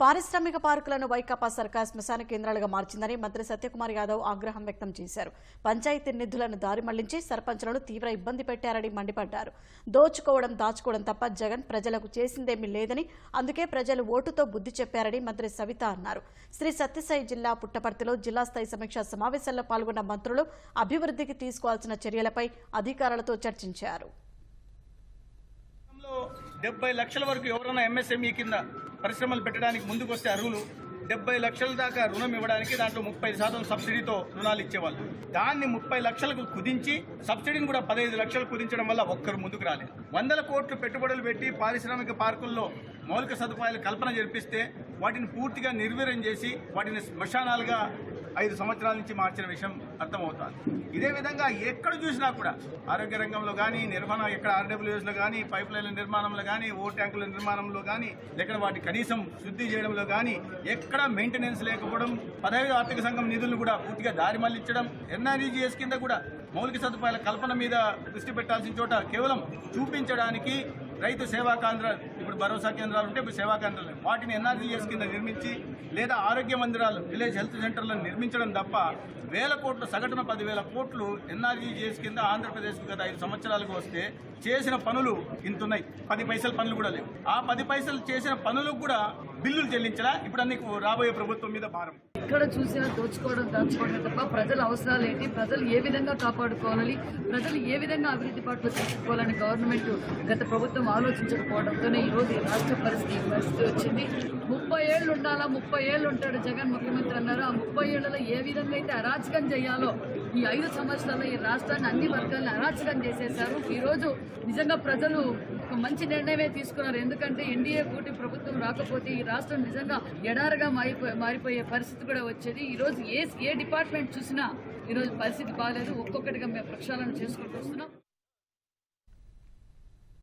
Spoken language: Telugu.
పారిశ్రామిక పార్కులను వైకాపా సర్కార్ శ్మశాన కేంద్రాలుగా మార్చిందని మంత్రి సత్యకుమార్ యాదవ్ ఆగ్రహం వ్యక్తం చేశారు. పంచాయతీ నిధులను దారి మళ్ళించి సర్పంచ్లను తీవ్ర ఇబ్బంది పెట్టారని మండిపడ్డారు. దోచుకోవడం దాచుకోవడం తప్ప జగన్ ప్రజలకు చేసిందేమీ లేదని అందుకే ప్రజలు ఓటుతో బుద్ధి చెప్పారని మంత్రి సవిత అన్నారు. శ్రీ సత్యసాయి జిల్లా పుట్టపర్తిలో జిల్లా స్థాయి సమీక్షా సమావేశంలో పాల్గొన్న మంత్రులు అభివృద్ధికి తీసుకోవాల్సిన చర్యలపై అధికారులతో చర్చించారు. డెబ్బై లక్షల వరకు ఎవరైనా ఎంఎస్ఎంఈ కింద పరిశ్రమలు పెట్టడానికి ముందుకు వస్తే అర్హులు డెబ్బై లక్షల దాకా రుణం ఇవ్వడానికి దాంట్లో ముప్పై శాతం సబ్సిడీతో రుణాలు ఇచ్చేవాళ్ళు. దాన్ని ముప్పై లక్షలకు కుదించి సబ్సిడీని కూడా పదహైదు లక్షలు కుదించడం వల్ల ఒక్కరు ముందుకు రాలేదు. వందల కోట్లు పెట్టుబడులు పెట్టి పారిశ్రామిక పార్కుల్లో మౌలిక సదుపాయాలు కల్పన జరిపిస్తే వాటిని పూర్తిగా నిర్వీర్యం చేసి వాటిని శ్మశానాలుగా ఐదు సంవత్సరాల నుంచి మార్చిన విషయం అర్థమవుతుంది. ఇదే విధంగా ఎక్కడ చూసినా కూడా ఆరోగ్య రంగంలో కానీ నిర్వహణ ఎక్కడ ఆర్డబ్ల్యూఎస్లో కానీ పైప్ లైన్ల నిర్మాణంలో కానీ ఓ ట్యాంకుల నిర్మాణంలో కానీ ఎక్కడ వాటి కనీసం శుద్ధి చేయడంలో కానీ ఎక్కడ మెయింటెనెన్స్ లేకపోవడం పదహైదు ఆర్థిక సంఘం నిధులను కూడా పూర్తిగా దారి మళ్ళించడం ఎన్ఆర్జీఎస్ కింద కూడా మౌలిక సదుపాయాల కల్పన మీద దృష్టి పెట్టాల్సిన చోట కేవలం చూపించడానికి రైతు సేవా కేంద్ర భరోసా కేంద్రాలు ఉంటే ఇప్పుడు సేవా కేంద్రాలు వాటిని ఎన్ఆర్జీఎస్ కింద నిర్మించి లేదా ఆరోగ్య మందిరాలు విలేజ్ హెల్త్ సెంటర్లను నిర్మించడం తప్ప వేల కోట్లు సగటున పదివేల కోట్లు ఎన్ఆర్జీఎస్ కింద ఆంధ్రప్రదేశ్ గత ఐదు సంవత్సరాలకు వస్తే చేసిన పనులు ఇంతున్నాయి. పది పైసల పనులు కూడా లేవు. ఆ పది పైసలు చేసిన పనులకు కూడా బిల్లులు చెల్లించాలా? ఇప్పుడు అన్ని రాబోయే ప్రభుత్వం మీద భారం. ఎక్కడ చూసినా దోచుకోవడం దాచుకోవడం తప్ప ప్రజల అవసరాలు ఏంటి? ప్రజలు ఏ విధంగా కాపాడుకోవాలి? ప్రజలు ఏ విధంగా అభివృద్ధి పట్ల తీసుకోవాలని గవర్నమెంట్ గత ప్రభుత్వం ఆలోచించకపోవడంతోనే ఈ రోజు ఈ రాష్ట్ర పరిస్థితి పరిస్థితి వచ్చింది. ముప్పై ఏళ్ళు ఉండాలా? ముప్పై ఏళ్ళు ఉంటాడు జగన్ ముఖ్యమంత్రి అన్నారు? ఆ ముప్పై ఏళ్ళలో ఏ విధంగా అయితే అరాచకం చేయాలో ఈ ఐదు సంవత్సరాల్లో ఈ రాష్ట్రాన్ని అన్ని వర్గాలను అరాచకం చేసేశారు. ఈరోజు నిజంగా ప్రజలు ఒక మంచి నిర్ణయమే తీసుకున్నారు. ఎందుకంటే ఎన్డీఏ కూటి ప్రభుత్వం రాకపోతే ఈ రాష్ట్రం నిజంగా ఎడారగా మారిపోయే మారిపోయే పరిస్థితి కూడా వచ్చేది. ఈరోజు ఏ ఏ డిపార్ట్మెంట్ చూసినా ఈరోజు పరిస్థితి బాగాలేదు ఒక్కొక్కటిగా మేము ప్రక్షాళన చేసుకుంటూ వస్తున్నాం.